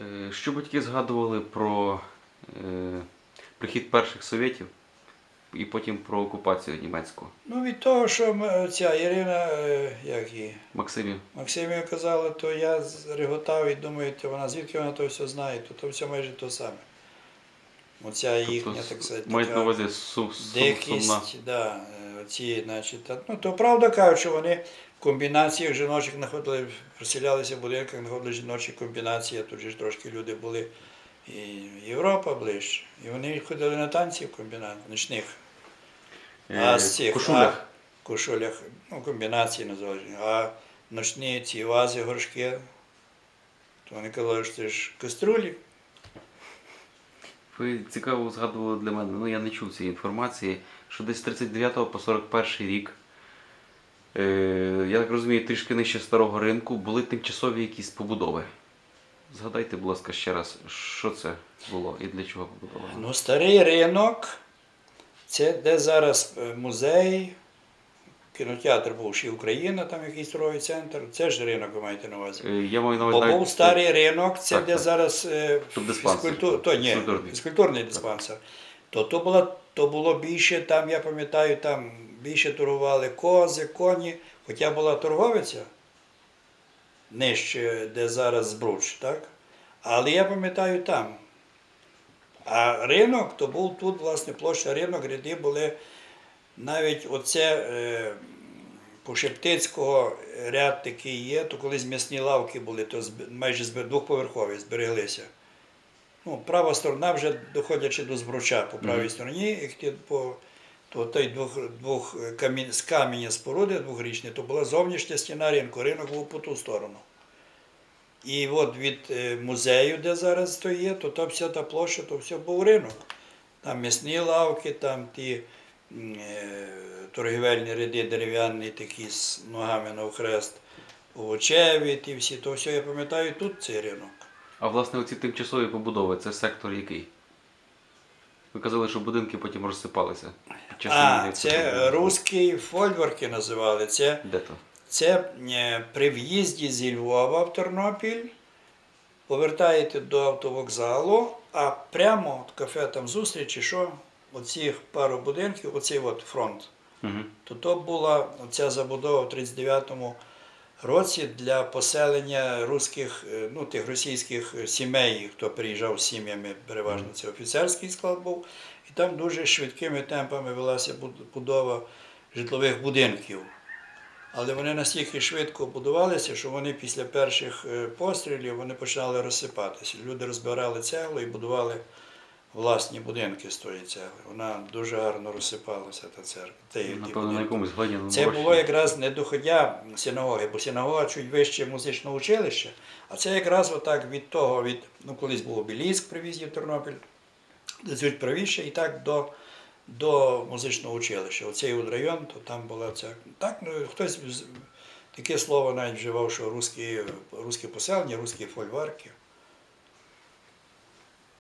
Е, Що батьки згадували про е, прихід перших совєтів і потім про окупацію німецьку? Ну, від того, що ця Ірина, е, як її, Максимів, Максимія казала, то я реготав і думаю, то вона звідки вона то все знає, то, то все майже то саме. Оця їхня, тобто, так сказати, мають на увазі су, су, сумна. дикість, да, оці, значить, ну, то правда кажуть, що вони комбінаціях жіночих знаходили, розселялися в будинках, знаходили жіночі комбінації, тут ж трошки люди були і Європа ближче. І вони ходили на танці в комбінат, нічних. А Е, з цих Кошулях. а, кошулях, ну, комбінації називали. А ночні ці вази, горшки, то вони казали, що це ж каструлі. Ви цікаво згадували для мене, ну я не чув цієї інформації, що десь з 39 по 41 рік, я так розумію, трішки нижче старого ринку, були тимчасові якісь побудови. Згадайте, будь ласка, ще раз, що це було і для чого побудовано? Ну, старий ринок, це де зараз е, музей, кінотеатр бувший Україна, там якийсь торговий центр. Це ж ринок, ви маєте на увазі. Е, Я маю на Бо був старий ринок, це Так, де так. зараз е, фізкультурний диспансер. То, то, було, то було більше, там, я пам'ятаю, там більше торгували кози, коні, хоча була торговиця нижче, де зараз збруч, так? Але я пам'ятаю там. А ринок, то був тут, власне, площа ринок, ряди були навіть оце е, по Шептицького ряд такий є, то колись м'ясні лавки були, то майже двохповерхові збереглися. Ну, права сторона вже доходячи до збруча по правій стороні, по то той двох, двох камінь, з каменя споруди двохрічні, то була зовнішня стіна ринку, ринок був по ту сторону. І от від е, музею, де зараз то є, то та вся та площа, то все був ринок. Там м'ясні лавки, там ті е, торгівельні ряди дерев'яні, такі з ногами навхрест, овочеві, ті всі, то все я пам'ятаю, тут цей ринок. А власне оці тимчасові побудови, це сектор який? Ви казали, що будинки потім розсипалися. під час А, це русські фольворки називали. Це Де то? Це е, при в'їзді зі Львова в Тернопіль, повертаєте до автовокзалу, а прямо от кафе там зустрічі, що оці пару будинків, оцей от фронт, Угу. то то була оця забудова в 39-му році для поселення руських, е, ну, тих російських сімей, хто приїжджав з сім'ями, переважно це офіцерський склад був, і там дуже швидкими темпами велася будова житлових будинків. Але вони настільки швидко будувалися, що вони після перших е, пострілів вони починали розсипатися. Люди розбирали цеглу і будували власні будинки з тої цегли. Вона дуже гарно розсипалася, та церква. ті- ті Напевно, на якомусь глиняному Це було якраз не доходя синагоги, бо синагога чуть вище музичного училища, а це якраз отак від того, від, ну колись був обеліск при в'їзді в Тернопіль, де правіше, і так до, до музичного училища. Оцей от район, то там була ця. Так, ну хтось таке слово навіть вживав, що русські, русські поселення, русські фольварки.